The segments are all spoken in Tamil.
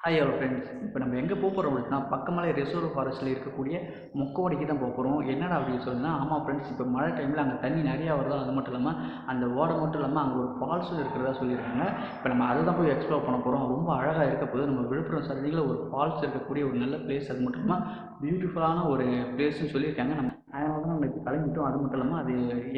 ஹாய் ஹலோ ஃப்ரெண்ட்ஸ் இப்போ நம்ம எங்கே போக போகிறோம் அப்படின்னா பக்கமலை ரிசர்வ் ஃபாரஸ்ட்டில் இருக்கக்கூடிய மொக்கவாடிக்கு தான் போக போகிறோம் என்னடா அப்படின்னு சொன்னால் ஆமாம் ஃப்ரெண்ட்ஸ் இப்போ மழை டைமில் அங்கே தண்ணி நிறையா வருதோ அது மட்டும் இல்லாமல் அந்த ஓடை மட்டும் இல்லாமல் அங்கே ஒரு ஃபால்ஸும் இருக்கிறதா சொல்லியிருக்காங்க. இப்போ நம்ம அதை தான் போய் எக்ஸ்ப்ளோர் பண்ண போகிறோம் ரொம்ப அழகாக இருக்க போது நம்ம விழுப்புரம் சரதியில் ஒரு ஃபால்ஸ் இருக்கக்கூடிய ஒரு நல்ல பிளேஸ் அது மட்டும் இல்லாமல் பியூட்டிஃபுல்லான ஒரு பிளேஸ்னு சொல்லியிருக்காங்க. நம்ம அதனால தான் நம்ம இப்போ கிளம்பிட்டோம். அது மட்டும் இல்லாமல் அது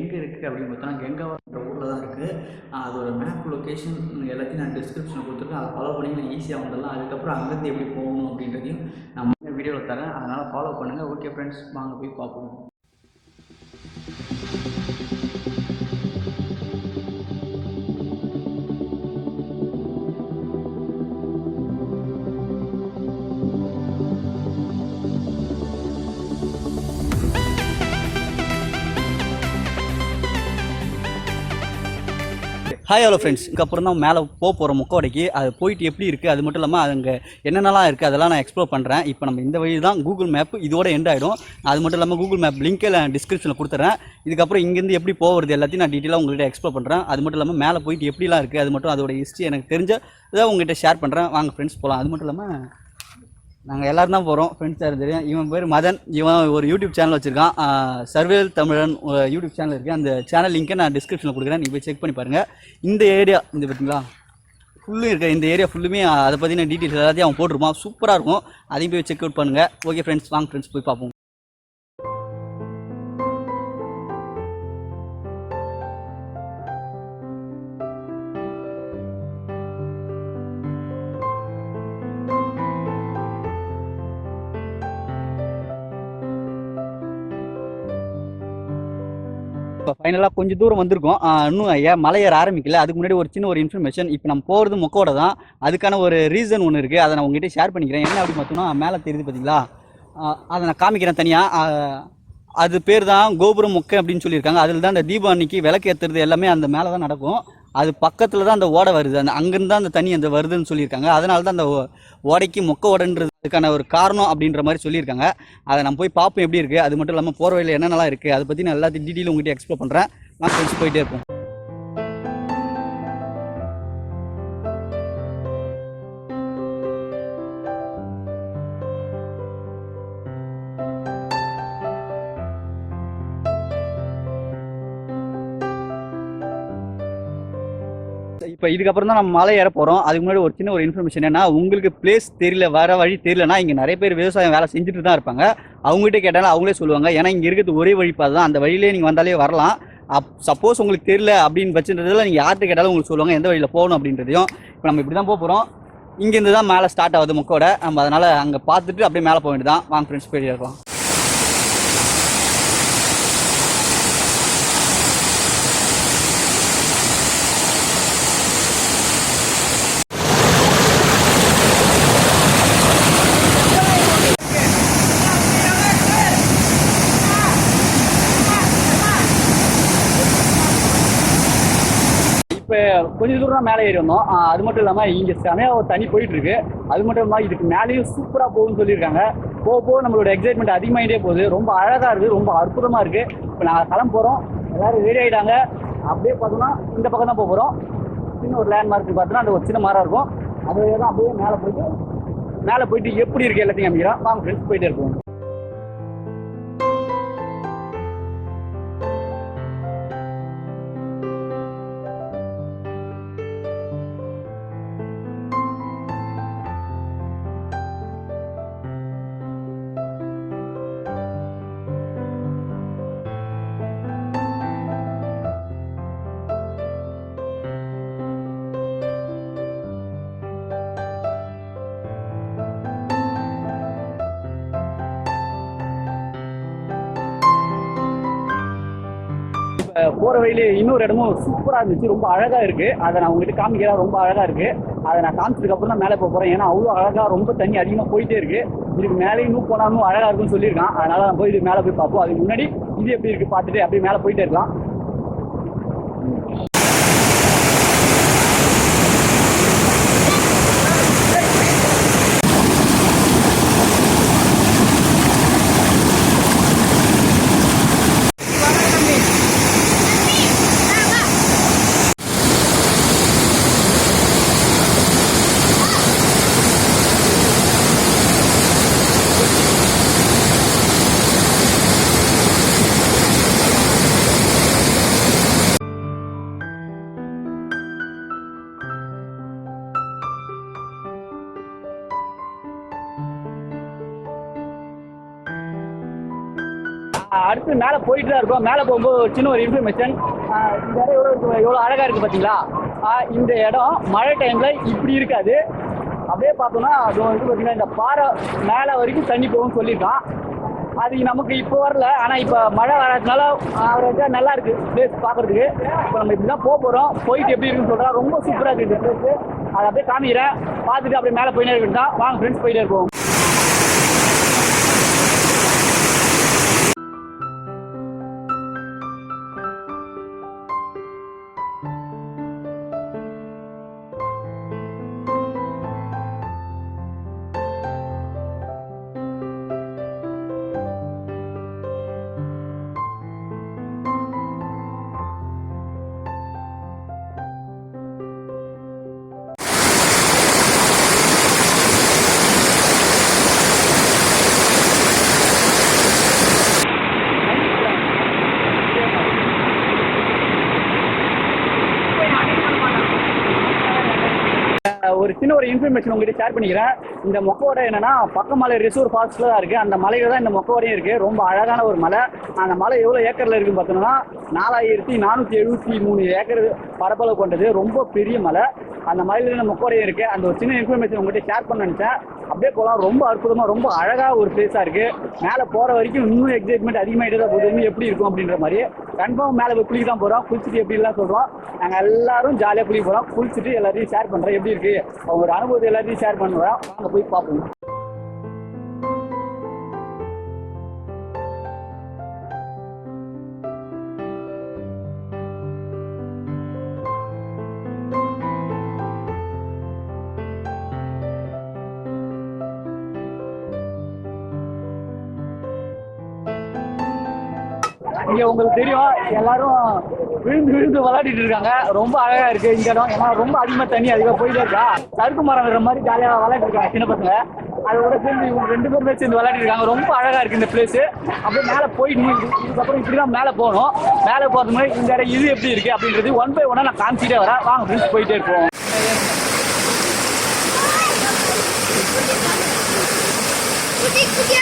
எங்கே இருக்குது அப்படின்னு பார்த்தோன்னா கெங்காவன்ற ஊரில் இருக்குது. அதோட மேப் லொக்கேஷன் எல்லாத்தையும் நான் டிஸ்கிரிப்ஷனில் கொடுத்துருக்கேன் அதை ஃபாலோ பண்ணி நான் ஈஸியாக வந்துடலாம். அதுக்கப்புறம் அங்கேருந்து எப்படி போகணும் அப்படின்றதையும் நான் வீடியோவில் தரேன். அதனால் ஃபாலோ பண்ணுங்கள் ஓகே ஃப்ரெண்ட்ஸ் வாங்க போய் பார்ப்போம். ஹாய் ஹலோ ஃப்ரெண்ட்ஸ் இதுக்கப்புறம் தான் மேலே போக போகிற முக்கோடைக்கு. அது போயிட்டு எப்படி இருக்குது அது மட்டும் இல்லாமல் அங்கே என்னென்னலாம் இருக்குது அதெல்லாம் நான் எக்ஸ்ப்ளோர் பண்ணுறேன் இப்போ நம்ம இந்த வழி தான் கூகுள் மேப் இதோட எண்ட் ஆகிடும் அது மட்டும் இல்லாமல் கூகுள் மேப் லிங்கில் நான் டிஸ்கிரிப்ஷனில் கொடுத்துறேன். இதுக்கப்புறம் இங்கேருந்து எப்படி போகிறது எல்லாத்தையும் நான் டீட்டெயிலாக உங்கள்கிட்ட எக்ஸ்ப்ளோர் பண்ணுறேன் அது மட்டும் இல்லாமல் மேலே போயிட்டு எப்படிலாம் இருக்குது அது மட்டும் அதோட ஹிஸ்ட்ரி எனக்கு தெரிஞ்ச இதை உங்கள்கிட்ட ஷேர் பண்ணுறேன் வாங்க ஃப்ரெண்ட்ஸ் போகலாம் அது மட்டும் இல்லாமல் நாங்கள் எல்லாரும் தான் போகிறோம் ஃப்ரெண்ட்ஸ் யாரும் தெரியும்? இவன் பேர் மதன். இவன் ஒரு யூடியூப் சேனல் வச்சுருக்கான். சர்வேல் தமிழன் யூடியூப் சேனல் இருக்குது அந்த சேனல் லிங்க்கை நான் டிஸ்கிரிப்ஷனில் கொடுக்குறேன். நீங்கள் போய் செக் பண்ணி பாருங்கள் இந்த ஏரியா இந்த பார்த்தீங்களா ஃபுல்லும் இருக்க. இந்த ஏரியா ஃபுல்லுமே அதை பற்றின டீட்டெயில்ஸ் எல்லாத்தையும் அவன் போட்டிருப்பான். சூப்பராக இருக்கும். அதையும் போய் செக் அவுட் பண்ணுங்கள் ஓகே ஃப்ரெண்ட்ஸ் வாங்க ஃப்ரெண்ட்ஸ் போய் பார்ப்போம். இப்போ ஃபைனலாக கொஞ்சம் தூரம் வந்திருக்கோம். இன்னும் ஐயா மலை ஏற ஆரம்பிக்கல. அதுக்கு முன்னாடி ஒரு சின்ன ஒரு இன்ஃபர்மேஷன் இப்போ நம்ம போகிறது மொக்கோட தான். அதுக்கான ஒரு ரீசன் ஒன்று இருக்குது அதை நான் உங்ககிட்ட ஷேர் பண்ணிக்கிறேன். என்ன அப்படி பார்த்தோம்னா மேலே தெரியுது பார்த்தீங்களா? அதை நான் காமிக்கிறேன் தனியாக அது பேர் தான் கோபுரம் மொக்கை அப்படின்னு சொல்லியிருக்காங்க. அதில் தான் அந்த தீபம் அன்னைக்கு விளக்கு ஏற்றுறது எல்லாமே அந்த மேலே தான் நடக்கும். அது பக்கத்தில் தான் அந்த ஓடை வருது. அந்த அங்கேருந்து தான் அந்த தண்ணி அந்த வருதுன்னு சொல்லியிருக்காங்க. அதனால தான் அந்த ஓடைக்கு மொக்க ஓடைன்றதுக்கான ஒரு காரணம் அப்படின்ற மாதிரி சொல்லியிருக்காங்க. அதை நம்ம போய் பார்ப்போம் எப்படி இருக்குது அது மட்டும் இல்லாமல் போகிற வழியில் என்னென்னலாம் இருக்குது அதை பற்றி நான் எல்லாத்தையும் டீட்டெயில் உங்கள்கிட்ட எக்ஸ்ப்ளோர் பண்ணுறேன் நான் ஃப்ரெண்ட்ஸ் போயிட்டே இருப்போம். இதுக்கப்புறம் தான் நம்ம மலை ஏற போகிறோம் அதுக்கு முன்னாடி ஒரு சின்ன ஒரு இன்ஃபர்மேஷன் என்ன உங்களுக்கு பிளேஸ் தெரியல வர வழி தெரியலனா இங்கே நிறைய பேர் விவசாயம் வேலை செஞ்சுட்டு தான் இருப்பாங்க. அவங்ககிட்ட கேட்டாலும் அவங்களே சொல்லுவாங்க. ஏன்னா இங்கே இருக்கிறது ஒரே வழிப்பாதை தான். அந்த வழியிலே நீங்கள் வந்தாலே வரலாம். அப் சப்போஸ் உங்களுக்கு தெரியல அப்படின்னு பட்சன்றதுல நீங்கள் யார்கிட்ட கேட்டாலும் உங்களுக்கு சொல்லுவாங்க எந்த வழியில் போகணும் அப்படின்றதையும். இப்போ நம்ம இப்படி தான் போக போகிறோம் இங்கேருந்து தான் மேலே ஸ்டார்ட் ஆகுது முக்கோட. நம்ம அதனால் அங்கே பார்த்துட்டு அப்படியே மேலே போக வேண்டியதான் வாங்க ஃப்ரெண்ட்ஸ் போயிட்டு இருக்கலாம் கொஞ்சம் தூரம் மேலே ஏறி வந்தோம் அது மட்டும் இல்லாமல் இங்கே செமையாக ஒரு தண்ணி போயிட்டு இருக்கு அது மட்டும் இல்லாமல் இதுக்கு மேலேயும் சூப்பராக போகும்னு சொல்லியிருக்காங்க. போக போக நம்மளோட எக்ஸைட்மெண்ட் அதிகமாகிட்டே போகுது. ரொம்ப அழகாக இருக்குது. ரொம்ப அற்புதமாக இருக்குது இப்போ நாங்கள் கிளம்ப போகிறோம் எல்லாரும் ரெடி ஆகிட்டாங்க அப்படியே பார்த்தோம்னா இந்த பக்கம் தான் போக போகிறோம் சின்ன ஒரு லேண்ட்மார்க் பார்த்தோன்னா அந்த ஒரு சின்ன மரம் இருக்கும். அது தான் அப்படியே மேலே போயிட்டு மேலே போயிட்டு எப்படி இருக்குது எல்லாத்தையும் அமைக்கிறோம் வாங்க ஃப்ரெண்ட்ஸ் போயிட்டே இருப்போம். போகிற வழியிலே இன்னொரு இடமும் சூப்பராக இருந்துச்சு. ரொம்ப அழகாக இருக்குது அதை நான் உங்ககிட்ட காமிக்கிறேன். ரொம்ப அழகாக இருக்குது அதை நான் காமிச்சதுக்கப்புறம் தான் மேலே போக போகிறேன் ஏன்னா அவ்வளோ அழகாக ரொம்ப தண்ணி அதிகமாக போயிட்டே இருக்குது இதுக்கு மேலே இன்னும் போனாலும் அழகாக இருக்கும்னு சொல்லியிருக்கான். அதனால நான் போய் இதுக்கு மேலே போய் பார்ப்போம். அதுக்கு முன்னாடி இது எப்படி இருக்குது பார்த்துட்டு அப்படியே மேலே போயிட்டே இருக்கலாம். அடுத்து மேலே போயிட்டு தான் இருக்கோம். மேலே போகும்போது ஒரு சின்ன ஒரு இன்ஃபர்மேஷன் இந்த இடம் எவ்வளோ இருக்கு எவ்வளோ அழகாக இருக்குது பார்த்தீங்களா இந்த இடம் மழை டைமில் இப்படி இருக்காது. அப்படியே பார்த்தோம்னா அது வந்து பார்த்தீங்கன்னா இந்த பாறை மேலே வரைக்கும் தண்ணி போகும்னு சொல்லியிருக்கான். அது நமக்கு இப்போ வரல. ஆனால் இப்போ மழை வராதனால அவருக்கு நல்லா இருக்கு. பிளேஸ் பார்க்குறதுக்கு. இப்போ நம்ம இப்படி தான் போக போகிறோம் போயிட்டு எப்படி இருக்குன்னு சொல்கிறா ரொம்ப சூப்பராக இருக்குது. இந்த பிளேஸ் அதை அப்படியே காமிக்கிறேன். பார்த்துட்டு அப்படியே மேலே போயிட்டே இருக்கணும் தான் வாங்க ஃப்ரெண்ட்ஸ் போயிட்டே இருக்கோம் இன்ஃபர்மேஷன் உங்ககிட்ட ஷேர் பண்ணிக்கிறேன். இந்த மொக்கோடை என்னன்னா பக்கமலை ரிசூர் ஃபால்ஸ்ல தான் இருக்கு. அந்த மலையில தான் இந்த மொக்கோடையும் இருக்கு. ரொம்ப அழகான ஒரு மலை. அந்த மலை எவ்வளவு ஏக்கர்ல இருக்குன்னு பார்த்தோம்னா நாலாயிரத்தி நானூத்தி எழுபத்தி மூணு ஏக்கர் பரப்பளவு கொண்டது. ரொம்ப பெரிய மலை. அந்த மலையில மொக்கோடையும் இருக்கு. அந்த ஒரு சின்ன இன்ஃபர்மேஷன் உங்ககிட்ட ஷேர் பண்ண நினைச்சேன். அப்படியே போகலாம் ரொம்ப அற்புதமா ரொம்ப அழகா ஒரு பிளேஸா இருக்கு. மேலே போற வரைக்கும் இன்னும் எக்ஸைட்மெண்ட் அதிகமாயிட்டே தான் போகுது. இன்னும் எப்படி இருக்கும் அப்படின்ற மாதிரி. கன்ஃபார்ம் மேலே போய் குளிக்க தான் போறோம். குளிச்சுட்டு எப்படி எல்லாம் சொல்றோம். நாங்க எல்லாரும் ஜாலியா குளிக்க போறோம். குளிச்சுட்டு எல்லாத்தையும் ஷேர் பண்றோம். எப்படி இருக்கு? அவங்களோட அனுபவத்தை எல்லாத்தையும் ஷேர் பண்ணுறோம் வாங்க போய் பார்ப்போம். இங்க உங்களுக்கு தெரியும் எல்லாரும் விழுந்து விழுந்து விளையாடிட்டு இருக்காங்க. ரொம்ப அழகா இருக்கு இந்த இடம். ஏன்னா ரொம்ப அதிகமா தண்ணி அதிகமா போயிட்டே இருக்கா. சறுக்கு மரம் விடுற மாதிரி ஜாலியா விளையாடிட்டு இருக்காங்க சின்ன பசங்க. அதோட சேர்ந்து இவங்க ரெண்டு பேருமே சேர்ந்து விளையாடிட்டு இருக்காங்க. ரொம்ப அழகா இருக்கு இந்த பிளேஸ் அப்படியே மேல போயிட்டு நீ- இதுக்கப்புறம் இப்படிதான் மேல போகணும். மேல போறது மாதிரி இந்த இடம் இது எப்படி இருக்கு அப்படின்றது ஒன் பை ஒன்னா நான் காமிச்சிட்டே வரேன். வாங்க ஃப்ரெண்ட்ஸ் போயிட்டே இருப்போம். Putih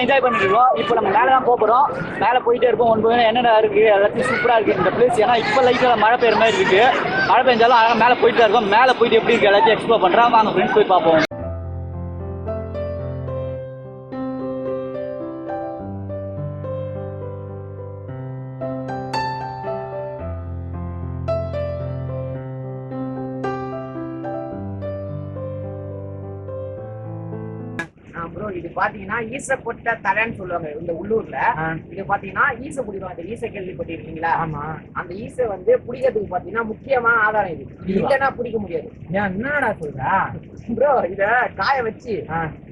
என்ஜாய் பண்ணிட்டு இருக்கோம். இப்போ நம்ம மேலே தான் போகிறோம் மேலே போயிட்டே இருப்போம். ஒன்பது என்னென்ன இருக்குது எல்லாத்தையும் சூப்பராக இருக்குது இந்த பிளேஸ் ஏன்னா இப்போ லைஃப்பில் மழை பெய்யுற மாதிரி இருக்குது மழை பெஞ்சாலும் அழகாக மேலே போயிட்டு இருக்கோம். மேலே போயிட்டு எப்படி இருக்கு? எல்லாத்தையும் எக்ஸ்ப்ளோர் பண்ணுறோம் வாங்க ஃப்ரெண்ட்ஸ் போய் பார்ப்போம். பாத்தீங்கன்னா ஈசப்பொட்ட தலைன்னு சொல்லுவாங்க இந்த உள்ளூர்ல. இது பாத்தீங்கன்னா ஈச பிடிக்கும் அந்த ஈச கேள்விப்பட்டிருக்கீங்களா? ஆமா. அந்த ஈச வந்து பிடிக்கிறதுக்கு பாத்தீங்கன்னா முக்கியமான ஆதாரம் இது. இல்லைன்னா பிடிக்க முடியாது. என்னடா சொல்றா? ப்ரோ இத காய வச்சு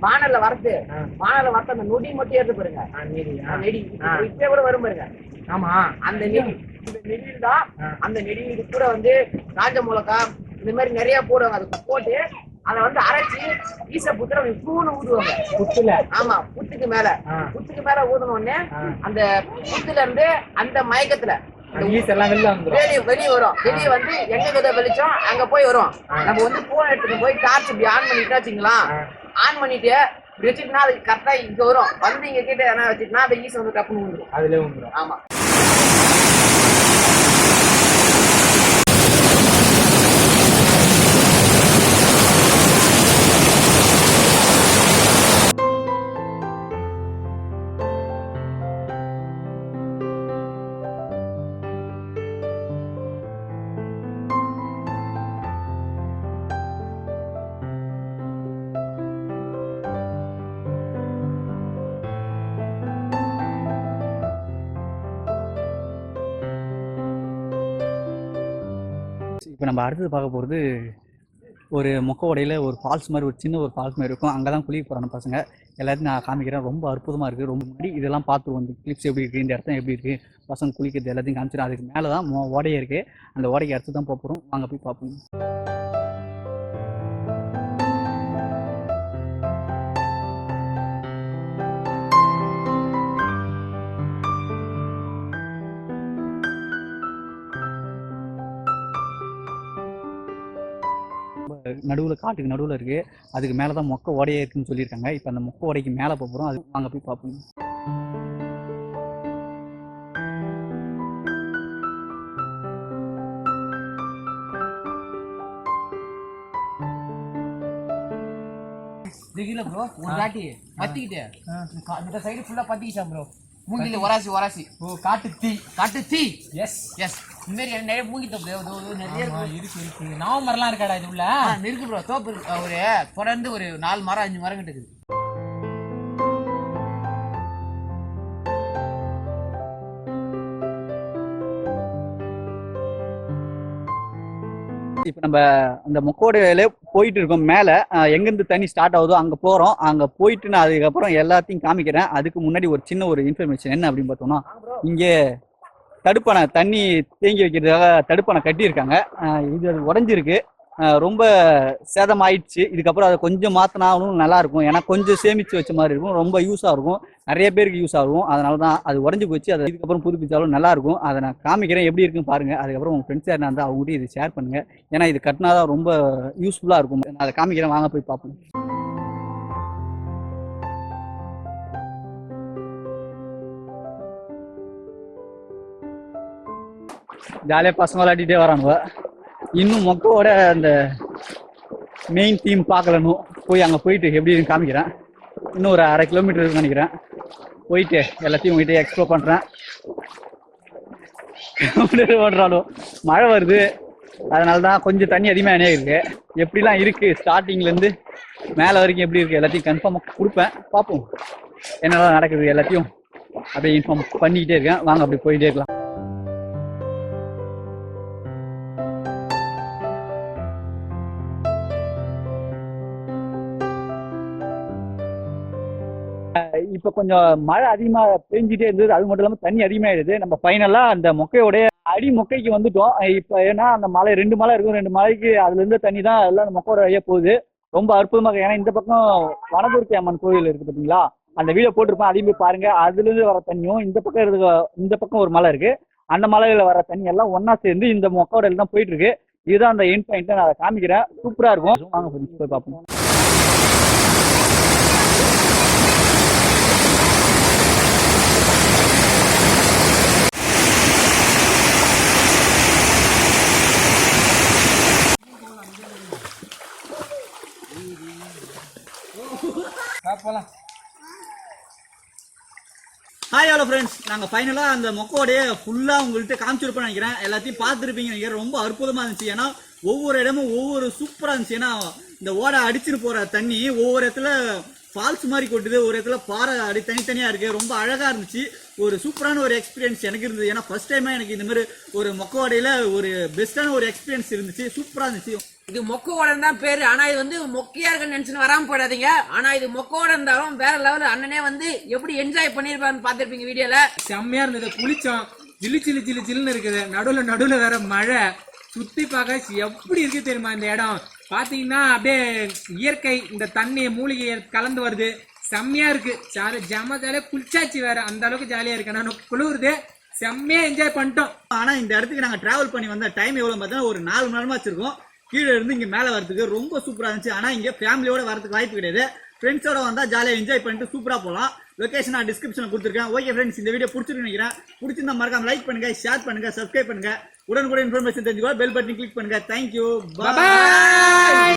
வானல்ல ஆ. வானல்ல வறுத்து அந்த நொடி மட்டும் எடுத்து பாருங்க. நெடி. இப்ப கூட வரும் பாருங்க. ஆமா. அந்த நெடி இந்த நெடியில் தான். அந்த நெடி இது கூட வந்து காஞ்ச மிளகாய் இந்த மாதிரி நிறைய போடுவாங்க. அது போட்டு அதை வந்து அரைச்சி ஈச புத்திர பூன்னு ஊதுவாங்க. புத்துல ஆமா புத்துக்கு மேல. புத்துக்கு மேல ஊதுன உடனே. அந்த புத்துல இருந்து அந்த மயக்கத்துல வெளியே வெளியே வரும். வெளியே வந்து எங்க வித வெளிச்சம் அங்க போய் வரும். நம்ம வந்து போன் எடுத்துட்டு போய் டார்ச் இப்படி ஆன் பண்ணிட்டா வச்சுங்களா. ஆன் பண்ணிட்டு வச்சுட்டுனா அது கரெக்டா இங்க வரும். வந்து இங்க கிட்ட என்ன வச்சுட்டுனா அந்த ஈஸ் வந்து டப்புன்னு அதுல வந்துரும் ஆமா. இப்போ நம்ம அடுத்தது பார்க்க போகிறது ஒரு முக்க உடையில் ஒரு ஃபால்ஸ் மாதிரி ஒரு சின்ன ஒரு ஃபால்ஸ் மாதிரி இருக்கும். அங்கே தான் குளிக்க போகிறாங்க பசங்க. எல்லாத்தையும் நான் காமிக்கிறேன். ரொம்ப அற்புதமாக இருக்குது ரொம்ப முன்னாடி இதெல்லாம் பார்த்துருவோம். இந்த கிளிப்ஸ் எப்படி இருக்குது இந்த இடத்த எப்படி இருக்குது பசங்க குளிக்கிறது எல்லாத்தையும் காமிச்சிடும் அதுக்கு மேலே தான் மோ ஓடையே இருக்குது அந்த ஓடைக்கு அடுத்து தான் போக போகிறோம் வாங்க போய் பார்ப்போம். நடுவில் காட்டுக்கு நடுவில் இருக்குது அதுக்கு மேலே தான் மொக்க ஓடையே இருக்குன்னு சொல்லியிருக்காங்க. இப்போ அந்த மொக்க ஓடைக்கு மேலே போக போகிறோம் அது வாங்க போய் பார்ப்போம் ப்ரோ ஒரு தாட்டி பத்திக்கிட்டே. இந்த சைடு ஃபுல்லா பத்திக்கிச்சான் ப்ரோ மூங்கில ஒராசி ஒராசி. ஓ காட்டு தீ. காட்டு தீ. எஸ் எஸ் இந்த மாதிரி நிறைய மூங்கிட்ட ப்ரோ நிறைய இருக்கு. இருக்கு இருக்கு. நவம்பர்லாம் இருக்காடா இது உள்ள? இருக்கு ப்ரோ தோப்பு இருக்கு. ஒரு தொடர்ந்து ஒரு நாலு மரம் அஞ்சு மரம் கிட்ட இருக்குது இப்போ நம்ம அந்த மொக்கோடையிலே போயிட்டு இருக்கோம். மேலே எங்கேருந்து தண்ணி ஸ்டார்ட் ஆகுதோ அங்கே போகிறோம் அங்கே போயிட்டு நான் அதுக்கப்புறம் எல்லாத்தையும் காமிக்கிறேன். அதுக்கு முன்னாடி ஒரு சின்ன ஒரு இன்ஃபர்மேஷன் என்ன அப்படின்னு பார்த்தோம்னா இங்கே தடுப்பணை தண்ணி தேங்கி வைக்கிறதுக்காக தடுப்பணை கட்டியிருக்காங்க. இது இது உடஞ்சிருக்கு. ரொம்ப ரொம்ப சேதமாயிடுச்சு. இதுக்கப்புறம் அதை கொஞ்சம் மாற்றினாலும் நல்லா இருக்கும் ஏன்னா கொஞ்சம் சேமித்து வச்ச மாதிரி இருக்கும். ரொம்ப யூஸாக இருக்கும். நிறைய பேருக்கு யூஸ் ஆகும் அதனால தான் அது உடஞ்சி போச்சு. அதை இதுக்கப்புறம் புதுப்பிச்சாலும் நல்லா இருக்கும் அதை நான் காமிக்கிறேன். எப்படி இருக்குன்னு பாருங்க. அதுக்கப்புறம் உங்கள் ஃப்ரெண்ட்ஸ் யாருனா இருந்தால் அவங்க கூட இது ஷேர் பண்ணுங்க. ஏன்னா இது கட்டினா தான் ரொம்ப யூஸ்ஃபுல்லாக இருக்கும். நான் அதை காமிக்கிறேன். வாங்க போய் பார்ப்போம். ஜாலியாக பசங்க விளையாடிட்டே வரானுவ இன்னும் மொக்கோட அந்த மெயின் தீம் பார்க்கலனும் போய் அங்கே போயிட்டு எப்படி காமிக்கிறேன். இன்னும் ஒரு அரை கிலோமீட்டர் இருக்குன்னு நினைக்கிறேன். போயிட்டு எல்லாத்தையும் உங்ககிட்ட எக்ஸ்ப்ளோர் பண்ணுறேன் ஓடுறாலும் மழை வருது. அதனால தான் கொஞ்சம் தண்ணி அதிகமாக என்ன இருக்கு. எப்படிலாம் இருக்குது ஸ்டார்டிங்லேருந்து மேலே வரைக்கும் எப்படி இருக்குது எல்லாத்தையும் கன்ஃபார்மாக கொடுப்பேன். பார்ப்போம். என்னெல்லாம் நடக்குது எல்லாத்தையும் அப்படியே இன்ஃபார்ம் பண்ணிக்கிட்டே இருக்கேன். வாங்க அப்படி போயிட்டே இருக்கலாம். இப்போ கொஞ்சம் மழை அதிகமா பெஞ்சிட்டே இருந்தது. அது மட்டும் இல்லாமல் தண்ணி அதிகமாயிடுது. நம்ம ஃபைனலா அந்த மொக்கையோடைய அடி மொக்கைக்கு வந்துட்டோம். இப்போ ஏன்னா அந்த மலை ரெண்டு மலை இருக்கும். ரெண்டு மலைக்கு அதுல இருந்து தண்ணி தான் எல்லாம் அந்த மொக்கையோட வழியா போகுது. ரொம்ப அற்புதமாக ஏன்னா இந்த பக்கம் வனதுர்த்தி அம்மன் கோயில் இருக்கு பார்த்தீங்களா அந்த வீடியோ போட்டிருப்பேன். அதையும் போய் பாருங்க. அதுல இருந்து வர தண்ணியும் இந்த பக்கம் இருக்க இந்த பக்கம் ஒரு மலை இருக்கு. அந்த மலையில வர தண்ணி எல்லாம் ஒன்னா சேர்ந்து இந்த மொக்கையோட எல்லாம் போயிட்டு இருக்கு. இதுதான் அந்த எண்ட் பாயிண்ட் நான் அதை காமிக்கிறேன். சூப்பரா இருக்கும். வாங்க போய் பார்ப்போம். ஹலோ ஃப்ரெண்ட்ஸ் நாங்கள் ஃபைனலாக அந்த மொக்கோடைய ஃபுல்லாக உங்கள்கிட்ட காமிச்சிருப்போம் நினைக்கிறேன். எல்லாத்தையும் பார்த்துருப்பீங்க. நினைக்கிறேன் ரொம்ப அற்புதமாக இருந்துச்சு. ஏன்னா ஒவ்வொரு இடமும் ஒவ்வொரு சூப்பராக இருந்துச்சு. ஏன்னா இந்த ஓடை அடிச்சுட்டு போகிற தண்ணி ஒவ்வொரு இடத்துல ஃபால்ஸ் மாதிரி கொட்டுது. ஒரு இடத்துல பாறை அடி தனித்தனியாக இருக்குது ரொம்ப அழகாக இருந்துச்சு. ஒரு சூப்பரான ஒரு எக்ஸ்பீரியன்ஸ் எனக்கு இருந்தது. ஏன்னா ஃபர்ஸ்ட் டைமாக எனக்கு இந்த மாதிரி ஒரு மொக்கோடையில் ஒரு பெஸ்ட்டான ஒரு எக்ஸ்பீரியன்ஸ் இருந்துச்சு. சூப்பராக இருந்துச்சு. இது மொக்கோடன் தான் பேரு. ஆனா இது வந்து மொக்கையா இருக்குன்னு நினைச்சுன்னு வராம போயிடாதீங்க. ஆனா இது மொக்கோட இருந்தாலும் வேற லெவல் அண்ணனே வந்து எப்படி என்ஜாய் பண்ணிருப்பாருன்னு பாத்திருப்பீங்க வீடியோல. செம்மையா இருந்தது. குளிச்சோம். ஜில்லு ஜில்லு ஜிலு ஜில்லுன்னு இருக்குது. நடுவுல நடுவுல வேற மழை. சுத்தி பார்க்க எப்படி இருக்கு தெரியுமா இந்த இடம்? பாத்தீங்கன்னா அப்படியே இயற்கை இந்த தண்ணி மூலிகை கலந்து வருது. செம்மையா இருக்கு. ஜாலி ஜம ஜாலியா குளிச்சாச்சு வேற. அந்த அளவுக்கு ஜாலியா இருக்கு. நான் குளிருது. செம்மையா என்ஜாய் பண்ணிட்டோம். ஆனா இந்த இடத்துக்கு நாங்க டிராவல் பண்ணி வந்த டைம் எவ்வளவு பார்த்தா ஒரு நாலு மணி நேரமா வச்சிருக்கோம். கீழே இருந்து இங்கே மேலே வரதுக்கு ரொம்ப சூப்பராக இருந்துச்சு. ஆனால் இங்கே ஃபேமிலியோட வரதுக்கு வாய்ப்பு கிடையாது. ஃப்ரெண்ட்ஸோட வந்தால் ஜாலியாக என்ஜாய் பண்ணிட்டு சூப்பராக போகலாம் லொகேஷன் நான் டிஸ்கிரிப்ஷனில் கொடுத்துருக்கேன். ஓகே ஃப்ரெண்ட்ஸ் இந்த வீடியோ பிடிச்சிருக்கு நினைக்கிறேன். பிடிச்சிருந்தா மறக்காம லைக் பண்ணுங்க ஷேர் பண்ணுங்க சப்ஸ்கிரைப் பண்ணுங்க. உடனுக்குடன் இன்ஃபர்மேஷன் தெரிஞ்சுக்கோ பெல் பட்டன் கிளிக் பண்ணுங்க. Thank you bye